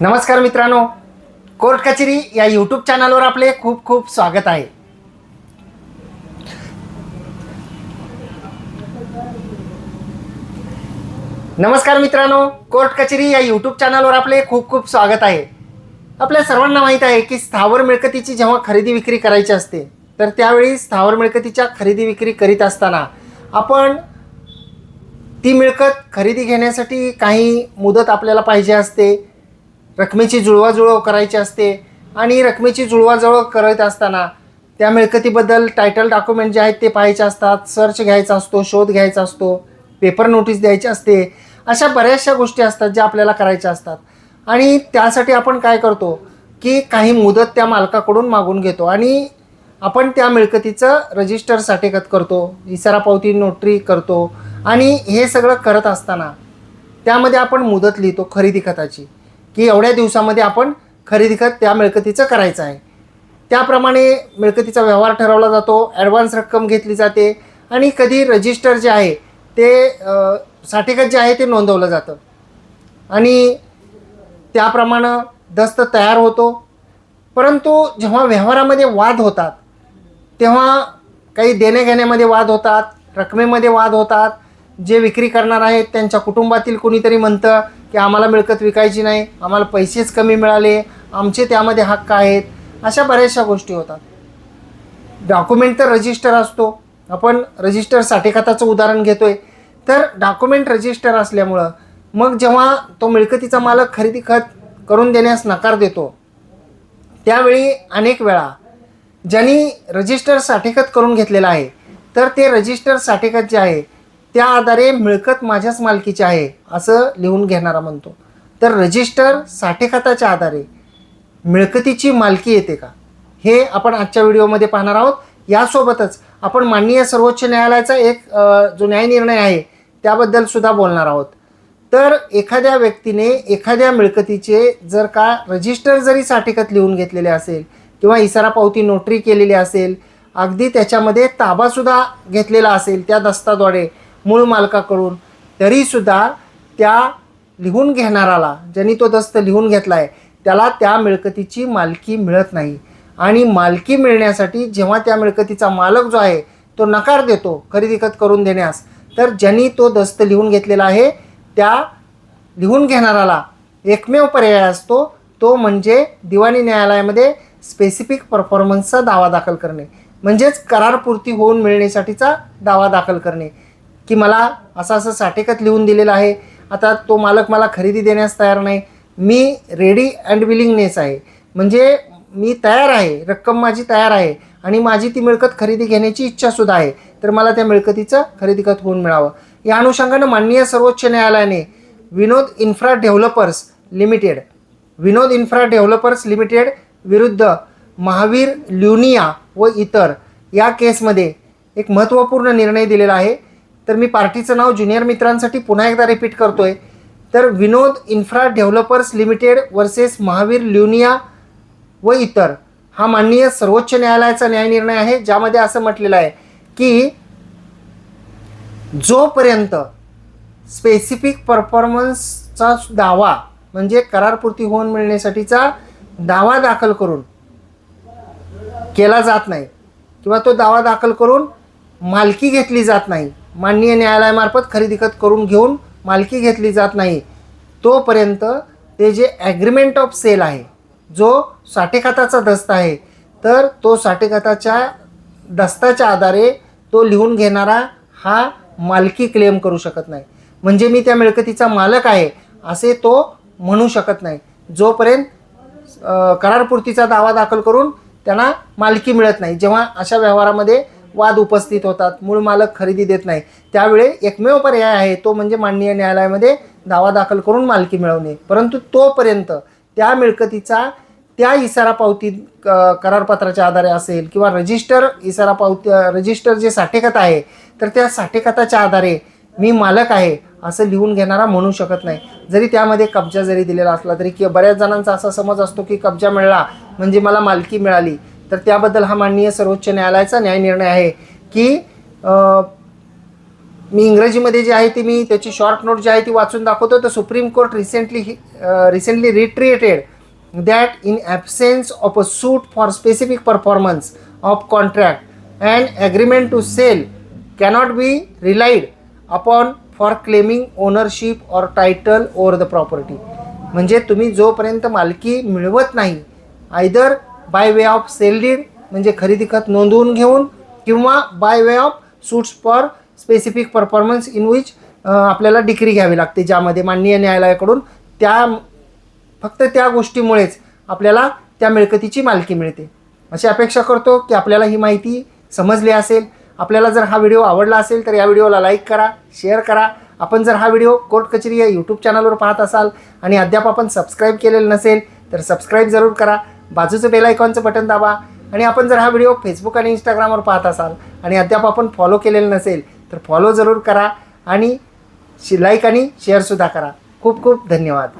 नमस्कार मित्रांनो. कोर्ट कचेरी या यूट्यूब चॅनलवर आपले खूप खूप स्वागत आहे. नमस्कार मित्रांनो. कोर्ट कचेरी या यूट्यूब चॅनलवर आपले खूप खूप स्वागत आहे. आपल्या सर्वांना माहीत आहे की स्थावर मिळकतीची जेव्हा खरेदी विक्री करायची असते तर त्यावेळी स्थावर मिळकतीच्या खरेदी विक्री करीत असताना आपण ती मिळकत खरेदी घेण्यासाठी काही मुदत आपल्याला पाहिजे असते. रकमेची जुळवाजुळव करायची असते. आणि रकमेची जुळवाजुळव करत असताना त्या मिळकतीबद्दल टायटल डॉक्युमेंट जे आहेत ते पाहायचे असतात. सर्च घ्यायचा असतो शोध घ्यायचा असतो पेपर नोटीस द्यायची असते. अशा बऱ्याचशा गोष्टी असतात ज्या आपल्याला करायच्या असतात. आणि त्यासाठी आपण काय करतो की काही मुदत त्या मालकाकडून मागून घेतो. आणि आपण त्या मिळकतीचं रजिस्टर साठेकत करतो इसारा पावती नोटरी करतो. आणि हे सगळं करत असताना त्यामध्ये आपण मुदत लिहितो खरेदी खताची. की एवढ्या दिवसामध्ये आपण खरेदी खत त्या मिळकतीचं करायचं आहे. त्याप्रमाणे मिळकतीचा व्यवहार ठरवला जातो ॲडव्हान्स रक्कम घेतली जाते आणि कधी रजिस्टर जे आहे ते साठेखत जे आहे ते नोंदवलं जातं. आणि त्याप्रमाणे दस्त तयार होतो. परंतु जेव्हा व्यवहारामध्ये वाद होतात तेव्हा काही देण्याघेण्यामध्ये वाद होतात रकमेमध्ये वाद होतात जे विक्री करणार आहेत त्यांच्या कुटुंबातील कोणीतरी म्हणतं की आम्हाला मिळकत विकायची नाही आम्हाला पैसेच कमी मिळाले आमचे त्यामध्ये हक्क आहेत अशा बऱ्याचशा गोष्टी होतात. डॉक्युमेंट तर रजिस्टर असतो. आपण रजिस्टर साठेखाताचं उदाहरण घेतोय. तर डॉक्युमेंट रजिस्टर असल्यामुळं मग जेव्हा तो मिळकतीचा मालक खरेदी खत करून देण्यास नकार देतो त्यावेळी अनेक वेळा ज्यांनी रजिस्टर साठेखत करून घेतलेलं आहे तर ते रजिस्टर साठेखत जे आहे त्या आधारे मिळकत माझ्याच मालकीची आहे असं लिहून घेणारा म्हणतो. तर रजिस्टर साठेखाताच्या आधारे मिळकतीची मालकी येते का? हे आपण आजच्या व्हिडिओमध्ये पाहणार आहोत. यासोबतच आपण माननीय सर्वोच्च न्यायालयाचा एक जो न्यायनिर्णय आहे त्याबद्दल सुद्धा बोलणार आहोत. तर एखाद्या व्यक्तीने एखाद्या मिळकतीचे जर का रजिस्टर जरी साठेखत लिहून घेतलेले असेल किंवा इसारा पावती नोटरी केलेली असेल अगदी त्याच्यामध्ये ताबासुद्धा घेतलेला असेल त्या दस्ताद्वारे मूळ मालकाकडून. तरीसुद्धा त्या लिहून घेणाराला ज्यांनी तो दस्त लिहून घेतला आहे त्याला त्या मिळकतीची मालकी मिळत नाही. आणि मालकी मिळण्यासाठी जेव्हा त्या मिळकतीचा मालक जो आहे तो नकार देतो खरेदी खत करून देण्यास तर ज्यांनी तो दस्त लिहून घेतलेला आहे त्या लिहून घेणाराला एकमेव पर्याय असतो तो म्हणजे दिवाणी न्यायालयामध्ये स्पेसिफिक परफॉर्मन्सचा दावा दाखल करणे. म्हणजेच करारपूर्ती होऊन मिळण्यासाठीचा दावा दाखल करणे. की मला असं असं साठेकत लिहून दिलेलं आहे. आता तो मालक मला खरेदी देण्यास तयार नाही. मी रेडी अँड विलिंगनेस आहे. म्हणजे मी तयार आहे. रक्कम माझी तयार आहे. आणि माझी ती मिळकत खरेदी घेण्याची इच्छासुद्धा आहे. तर मला त्या मिळकतीचं खरेदीखत होऊन मिळावं? या अनुषंगानं माननीय सर्वोच्च न्यायालयाने Vinod Infra Developers Limited Vinod Infra Developers Limited विरुद्ध महावीर ल्युनिया व इतर या केसमध्ये एक महत्त्वपूर्ण निर्णय दिलेला आहे. तर मी पार्टीचं नाव ज्युनियर मित्रांसाठी पुन्हा एकदा रिपीट करतोय. तर Vinod Infra Developers Limited versus Mahavir Luniya व इतर. हा माननीय सर्वोच्च न्यायालयाचा न्यायनिर्णय आहे ज्यामध्ये असं म्हटलेलं आहे की जोपर्यंत स्पेसिफिक परफॉर्मन्सचा दावा म्हणजे करारपूर्ती होऊन मिळण्यासाठीचा दावा दाखल करून केला जात नाही किंवा तो दावा दाखल करून मालकी घेतली जात नाही माननीय न्यायालयामार्फत खरेदी खत करून घेऊन मालकी घेतली जात नाही. तोपर्यंत ते जे ॲग्रीमेंट ऑफ सेल आहे जो साठेखाताचा दस्त आहे तर तो साठेखाताच्या दस्ताच्या आधारे तो लिहून घेणारा हा मालकी क्लेम करू शकत नाही. म्हणजे मी त्या मिळकतीचा मालक आहे असे तो म्हणू शकत नाही. जोपर्यंत करारपूर्तीचा दावा दाखल करून त्यांना मालकी मिळत नाही. जेव्हा अशा व्यवहारामध्ये वाद उपस्थित होतात मूळ मालक खरेदी देत नाही. त्यावेळी एकमेव पर्याय आहे तो म्हणजे माननीय न्यायालयामध्ये दावा दाखल करून मालकी मिळवणे. परंतु तोपर्यंत त्या मिळकतीचा त्या इसारा पावती क- करारपत्राच्या आधारे असेल किंवा रजिस्टर इसारा पावती रजिस्टर जे साठेखत आहे तर त्या साठेखताच्या आधारे मी मालक आहे असं लिहून घेणारा म्हणू शकत नाही. जरी त्यामध्ये कब्जा जरी दिलेला असला तरी किंवा बऱ्याच जणांचा असा समज असतो की कब्जा मिळाला म्हणजे मला मालकी मिळाली तर त्याबद्दल हा माननीय सर्वोच्च न्यायालयाचा न्याय निर्णय आहे की मी इंग्रजीमध्ये जे आहे ती मी त्याची शॉर्ट नोट जी आहे ती वाचून दाखवतो तर Supreme Court recently recently retreated that in absence of a suit for specific performance of contract and agreement to sale cannot be relied upon for claiming ownership or title over the property म्हणजे तुम्ही जोपर्यंत मालकी मिळवत नाही either by way of sale deed म्हणजे खरेदी खत नोंदवून घेऊन किंवा by way of suits for specific performance in which आपल्याला डिग्री घ्यावी लागते ज्यामध्ये माननीय न्यायालयाकडून त्या फक्त त्या गोष्टीमुळेच आपल्याला त्या मिळकतीची मालकी मिळते. अशी अपेक्षा करतो की आपल्याला ही माहिती समजली असेल आपल्याला जर हा व्हिडिओ आवडला असेल तर या व्हिडिओला लाईक करा शेअर करा. आपण जर हा व्हिडिओ कोर्ट कचेरी या यूट्यूब चॅनलवर पाहत असाल आणि अद्याप आपण सबस्क्राईब केलेलं नसेल तर सबस्क्राईब जरूर करा. बाजूचं बेल आयकॉनचं बटन दाबा. आणि आपण जर हा व्हिडिओ फेसबुक आणि इंस्टाग्रामवर पाहत असाल आणि अद्याप आपण फॉलो केलेलं नसेल तर फॉलो जरूर करा आणि लाईक आणि शेअरसुद्धा करा. खूप खूप धन्यवाद.